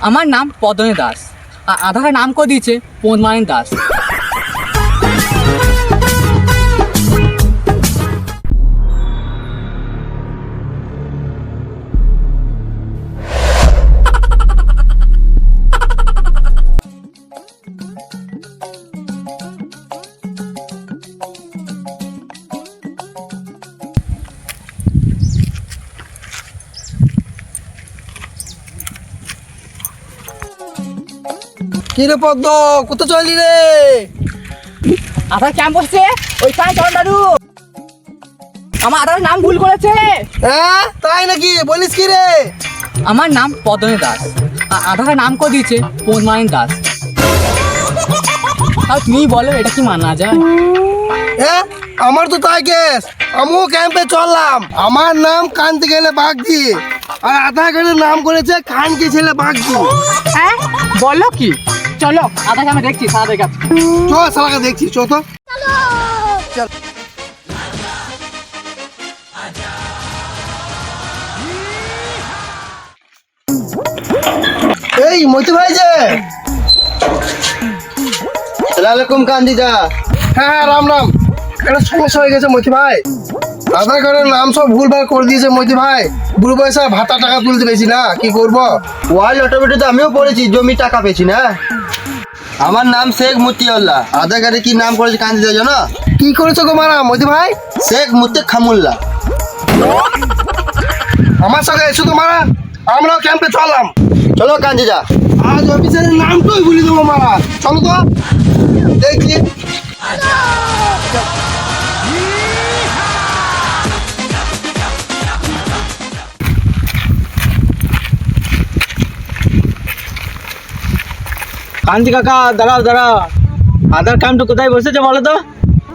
আমার নাম পদনে দাস আর আধারে নাম করে দিয়েছে পদ্মায়ন দাস। কি রে পদ্ম কোথা চলি রে? আধার ক্যাম্প বসছে? ওইখানে চল দাদু। আমার আধার নাম ভুল করেছে। হ্যাঁ তাই নাকি? বলিস কি রে? আমার নাম পদনী দাস। আর আধারে নাম করে দিয়েছে পদ্মায়ন দাস। আর তুমি বলো এটা কি মানা যায়? হ্যাঁ আমার তো তাই কেস আমিও ক্যাম্পে চললাম। আমার নাম কানতে গেলে বাগজি আর আধার কার্ডের নাম করেছে খানকে ছেলে বাগজি হ্যাঁ বলো কি? চলো আমি দেখছি সারা কাছে। দেখছি তো। এই মতি ভাই যে। সালামালাইকুম কান্দিদা। হ্যাঁ হ্যাঁ রাম রাম। একটা সমস্যা হয়ে গেছে মতি ভাই। আধার কার্ডের নাম সব ভুলভাল করে দিয়েছে মতি ভাই। বুড়ো পয়সা ভাতা টাকা তুলতে পেরেছি না কি করব? ওয়ার্ল্ড অটোমেটিতে আমিও পড়েছি জমি টাকা পেয়েছি না। আমার নাম শেখ মতিউল্লাহ আধার কার্ডে কি নাম করেছে কান্দিদা জানো? কি করেছ গো মারা মতি ভাই? শেখ মুতে খামুল্লাহ। আমার সঙ্গে এসো তো মারা আমরাও ক্যাম্পে চললাম চলো কান্দিদা আজ অফিসারের নামটাই ভুলে দেবো মারা। চলো তো দেখছি কান্তি কাকা দাঁড়াও দাঁড়াও আধার কার্ডটা কোথায় বসেছে বলো তো?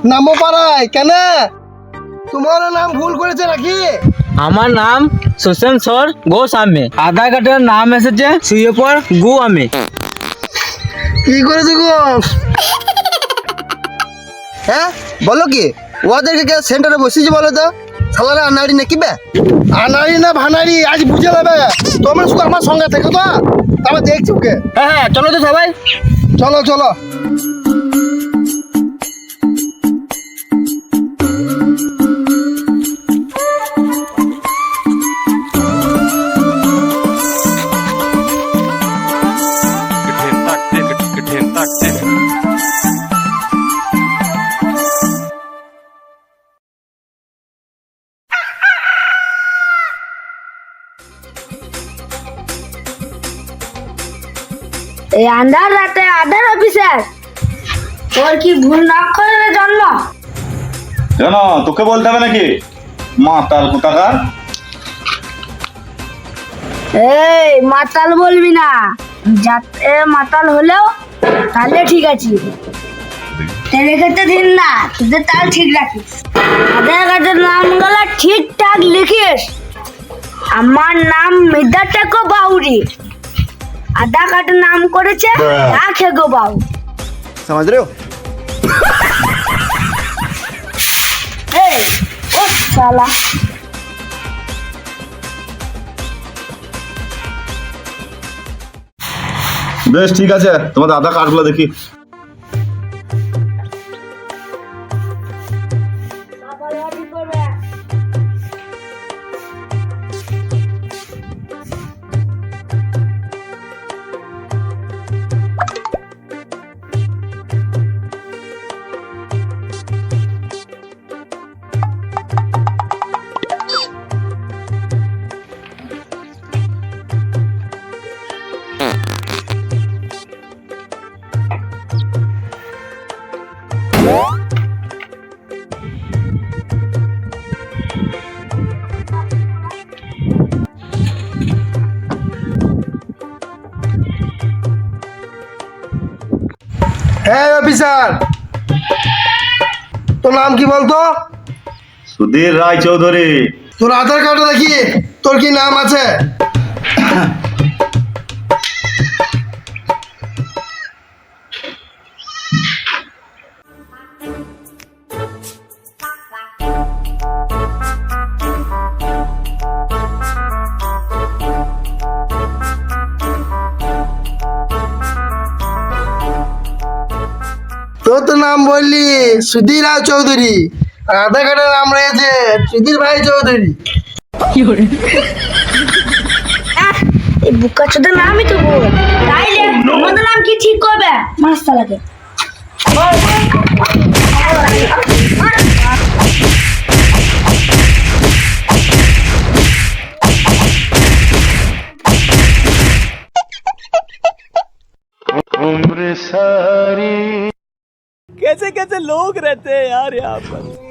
নামও পাড়ায় কেন? তোমারও নাম ভুল করেছে নাকি? আমার নাম সুশান্ত সর গোস্বামী। আধার কার্ডের নাম এসেছে শুয়ে পর গু আমি কি করেছে গো? হ্যাঁ বলো কি? ওদেরকে কে সেন্টারে বসেছি বলো তো? সালারে আনাড়ি না কিবে? আনাড়ি না ভানাড়ি আজ বুঝে নেবে তোমরা শুধু আমার সঙ্গে থেকো তো। তারপর দেখছি ওকে। হ্যাঁ হ্যাঁ চলো তো সবাই। চলো চলো। এই আন্ধার রাতে আধার অফিসার তোর কি ভুল নক্ষত্রের জন্ম? কেন তোকে বলতে হবে নাকি? মাতাল কোথাকার এই মাতাল বলবি না। যাতে মাতাল হলেও তাহলে ঠিক আছে। তেলে খেতে দিন না তোদের তাল ঠিক রাখিস। আধার কার্ডের নামগুলো ঠিকঠাক লিখিস। আমার নাম মির্জা টেকো বাউরি আধার কার্ডের নাম করেছে না খেগো বাউ। সমাজ রে ও শালা। বেশ ঠিক আছে তোমাদের আধা কার্ডগুলো দেখি। হ্যাঁ অফিসার। তোর নাম কি বলতো? সুধীর রায় চৌধুরী তোর আধার কার্ডে দেখি তোর কি নাম আছে? নাম বললি সুধীর রায় চৌধুরী আর আধার কার্ডের নাম রয়েছে সুধীর ভাই চৌধুরী। এই বুকা চোদের নামই তো তাইলে আমাদের নাম কি ঠিক করবে? মাস্তালাকে कैसे लोग रहते हैं यार यहाँ पर।